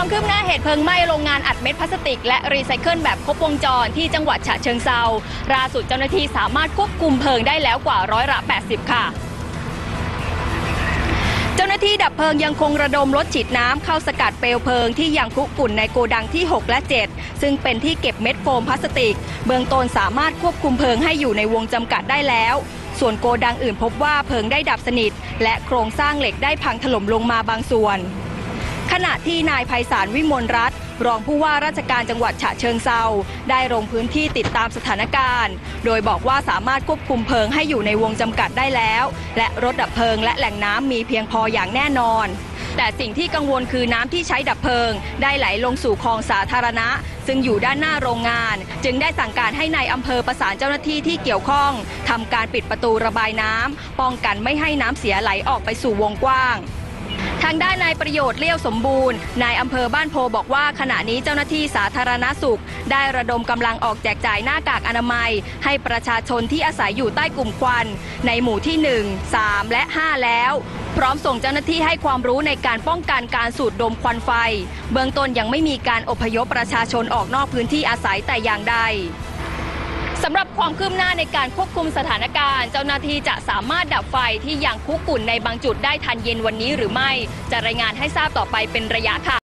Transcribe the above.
ความคืบหน้าเหตุเพลิงไหม้โรงงานอัดเม็ดพลาสติก และรีไซเคิลแบบครบวงจรที่จังหวัดฉะเชิงเซาล่าสุดเจ้าหน้าที่สามารถควบคุมเพลิงได้แล้วกว่าร้อยละ 80 ค่ะเจ้าหน้าที่ดับเพลิงยังคงระดมรถฉีดน้ำเข้าสกัดเปลวเพลิงที่ยังคุกรุ่นในโกดังที่ 6 และ 7 ซึ่งเป็นที่เก็บเม็ดโฟมพลาสติก เบื้องต้นสามารถควบคุมเพลิงให้อยู่ในวงจำกัดได้แล้ว ส่วนโกดังอื่นพบว่าเพลิงได้ดับสนิท และโครงสร้างเหล็กได้พังถล่มลงมาบางส่วน ขณะที่นายไพศาลวิมลรัตนรองผู้ว่าราชการจังหวัดฉะเชิงเซาได้ลงพื้นที่ติดตามสถานการณ์ โดยบอกว่าสามารถควบคุมเพลิงให้อยู่ในวงจำกัดได้แล้ว และรถดับเพลิงและแหล่งน้ำมีเพียงพออย่างแน่นอน แต่สิ่งที่กังวลคือน้ำที่ใช้ดับเพลิง ได้ไหลลงสู่คลองสาธารณะ ซึ่งอยู่ด้านหน้าโรงงาน จึงได้สั่งการให้ในายอำเภอประสานเจ้าหน้าที่ที่เกี่ยวข้องทำการปิดประตูระบายน้ำป้องกันไม่ให้น้ำเสียไหลออกไปสู่วงกว้าง ทางด้านนายประโยชน์เลี้ยวสมบูรณ์ นายอำเภอบ้านโพบอกว่าขณะนี้เจ้าหน้าที่สาธารณสุข ได้ระดมกำลังออกแจกจ่ายหน้ากากอนามัย ให้ประชาชนที่อาศัยอยู่ใต้กลุ่มควัน ในหมู่ที่ 1 3 และ 5 แล้ว พร้อมส่งเจ้าหน้าที่ให้ความรู้ในการป้องกันการสูดดมควันไฟ เบื้องต้นยังไม่มีการอพยพประชาชนออกนอกพื้นที่อาศัยแต่อย่างใด สำหรับความคืบหน้าในการควบคุมสถานการณ์ เจ้าหน้าที่จะสามารถดับไฟที่ยังคุกกุ่นในบางจุดได้ทันเย็นวันนี้หรือไม่ จะรายงานให้ทราบต่อไปเป็นระยะค่ะ